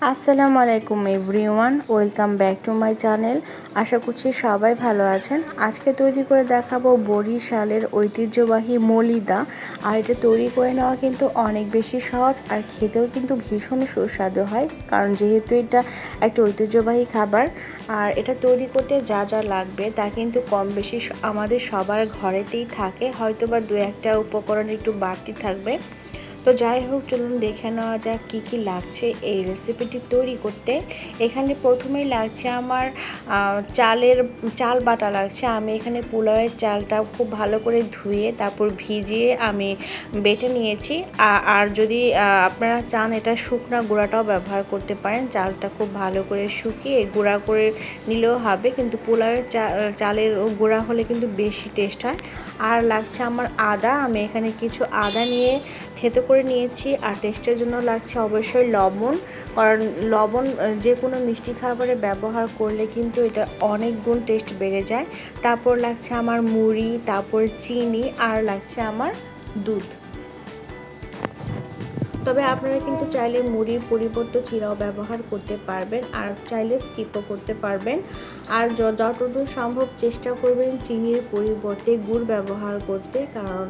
আসসালামু আলাইকুম everyone, welcome back to my channel. আশা করছি সবাই ভালো আছেন। আজকে তৈরি করে দেখাবো বরিশালের ঐতিহ্যবাহী মলিদা। আর এটা তৈরি করে নেওয়া কিন্তু অনেক বেশি সহজ আর খেতেও কিন্তু ভীষণ সুস্বাদু হয়, কারণ যেহেতু এটা একটা ঐতিহ্যবাহী খাবার, আর এটা তৈরি করতে যা যা লাগবে তা কিন্তু কম বেশি আমাদের সবার ঘরেতেই থাকে। হয়তো বা দু একটা উপকরণ একটু বাড়তি থাকবে। তো যাই হোক, চলুন দেখে নেওয়া যাক কী কী লাগছে এই রেসিপিটি তৈরি করতে। এখানে প্রথমেই লাগছে আমার চালের, চাল বাটা লাগছে। আমি এখানে পোলাওয়ের চালটা খুব ভালো করে ধুয়ে, তারপর ভিজিয়ে আমি বেটে নিয়েছি। আর যদি আপনারা চান এটা শুকনা গুঁড়াটাও ব্যবহার করতে পারেন, চালটা খুব ভালো করে শুকিয়ে গুঁড়া করে নিলেও হবে, কিন্তু পোলাওয়ের চালের গুঁড়া হলে কিন্তু বেশি টেস্ট হয়। আর লাগছে আমার আদা, আমি এখানে কিছু আদা নিয়ে থেতো করে করে নিয়েছি আর টেস্টের জন্য লাগছে অবশ্যই লবণ। কারণ লবণ যে কোনো মিষ্টি খাবারে ব্যবহার করলে কিন্তু এটা অনেক গুণ টেস্ট বেড়ে যায়। তারপর লাগছে আমার মুড়ি, তারপর চিনি, আর লাগছে আমার দুধ। তবে আপনারা কিন্তু চাইলে মুড়ির পরিবর্তে চিরাও ব্যবহার করতে পারবেন আর চাইলে স্কিপও করতে পারবেন। আর যতদূর সম্ভব চেষ্টা করবেন চিনির পরিবর্তে গুড় ব্যবহার করতে, কারণ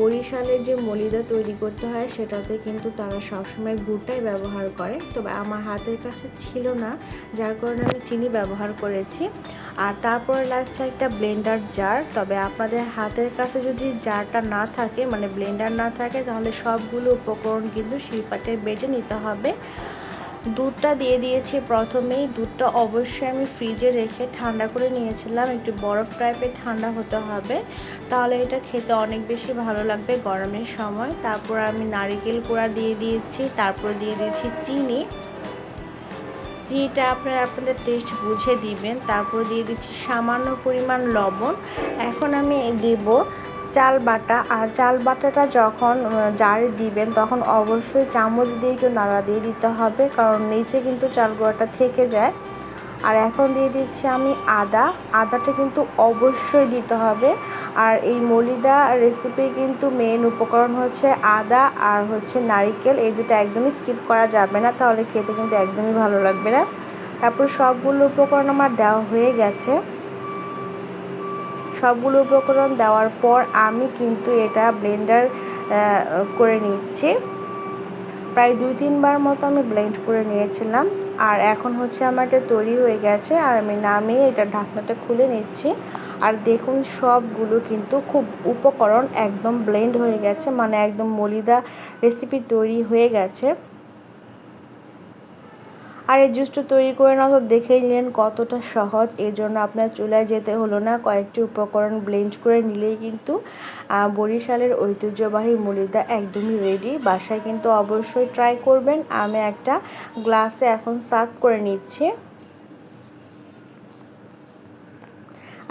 বরিশালের যে মলিদা তৈরি করতে হয় সেটাতে কিন্তু তারা সবসময় গুড়টাই ব্যবহার করে। তবে আমার হাতের কাছে ছিল না, যার কারণে আমি চিনি ব্যবহার করেছি। আর তারপরে লাগছে একটা ব্লেন্ডার জার তবে আপনাদের হাতের কাছে যদি জারটা না থাকে মানে ব্লেন্ডার না থাকে, তাহলে সবগুলো উপকরণ কিন্তু শিল্পাটে বেটে নিতে হবে। দুধটা দিয়ে দিয়েছি প্রথমেই। দুধটা অবশ্যই আমি ফ্রিজে রেখে ঠান্ডা করে নিয়েছিলাম। একটু বরফ টাইপের ঠান্ডা হতে হবে। তাহলে এটা খেতে অনেক বেশি ভালো লাগবে গরমের সময়। তারপর আমি নারিকেল কোড়া দিয়ে দিয়েছি, তারপর দিয়ে দিয়েছি চিনি। চিনিটা আপনারা আপনাদের টেস্ট বুঝে দিবেন, তারপর দিয়ে দিচ্ছি সামান্য পরিমাণ লবণ। এখন আমি দেব চাল বাটা, আর চাল বাটাটা যখন জারে দিবেন, তখন অবশ্যই চামচ দিয়ে একটু নাড়া দিয়ে দিতে হবে, কারণ নিচে কিন্তু চাল গোড়াটা থেকে যায়। আর এখন দিয়ে দিচ্ছি আমি আদা। আদাটা কিন্তু অবশ্যই দিতে হবে। আর এই মলিদা রেসিপির কিন্তু মেন উপকরণ হচ্ছে আদা আর হচ্ছে নারিকেল। এই দুটো একদমই স্কিপ করা যাবে না, তাহলে খেতে কিন্তু একদমই ভালো লাগবে না। তারপর সবগুলো উপকরণ আমার দেওয়া হয়ে গেছে। সবগুলো উপকরণ দেওয়ার পর আমি কিন্তু এটা ব্লেন্ডার করে নিচ্ছি। প্রায় দুই, তিনবার মতো আমি ব্লেন্ড করে নিয়েছিলাম। আর এখন হচ্ছে আমার এটা তৈরি হয়ে গেছে আর আমি নামিয়ে এটা ঢাকনাটা খুলে নিচ্ছি। আর দেখুন, সবগুলো কিন্তু খুব উপকরণ একদম ব্লেন্ড হয়ে গেছে মানে একদম মলিদা রেসিপি তৈরি হয়ে গেছে। আর এই জুসটা তৈরি করে নাও, তো দেখেই নিলেন কতটা সহজ। এই জন্য আপনার চুলায় যেতে হলো না, কয়েকটি উপকরণ ব্লেন্ড করে নিলেই কিন্তু বরিশালের ঐতিহ্যবাহী মুলিদা একদমই রেডি বাসায় কিন্তু অবশ্যই ট্রাই করবেন। আমি একটা গ্লাসে এখন সার্ভ করে নিচ্ছি।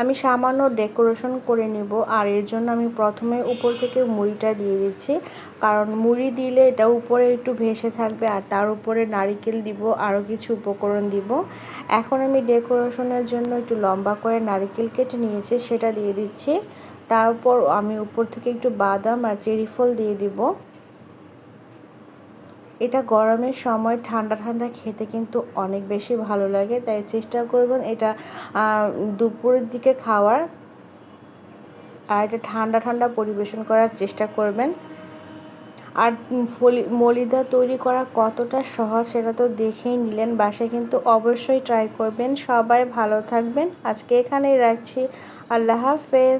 আমি সামান্য ডেকোরেশন করে নিব, আর এর জন্য আমি প্রথমে উপর থেকে মুড়িটা দিয়ে দিচ্ছি। কারণ মুড়ি দিলে এটা উপরে একটু ভেসে থাকবে, আর তার উপরে নারিকেল দিব, আরও কিছু উপকরণ দিব। এখন আমি ডেকোরেশনের জন্য একটু লম্বা করে নারিকেল কেটে নিয়েছি, সেটা দিয়ে দিচ্ছি। তারপর আমি উপর থেকে একটু বাদাম আর চেরি ফল দিয়ে দিব। এটা গরমের সময় ঠান্ডা ঠান্ডা খেতে কিন্তু অনেক বেশি ভালো লাগে। তাই চেষ্টা করবেন এটা দুপুরের দিকে খাওয়ার। আর এটা ঠান্ডা ঠান্ডা পরিবেশন করার চেষ্টা করবেন। আর ফলি, মলিদা তৈরি করা কতটা সহজ সেটা তো দেখেই নিলেন বাসায়, কিন্তু অবশ্যই ট্রাই করবেন। সবাই ভালো থাকবেন। আজকে এখানেই রাখছি। আল্লাহ হাফেজ।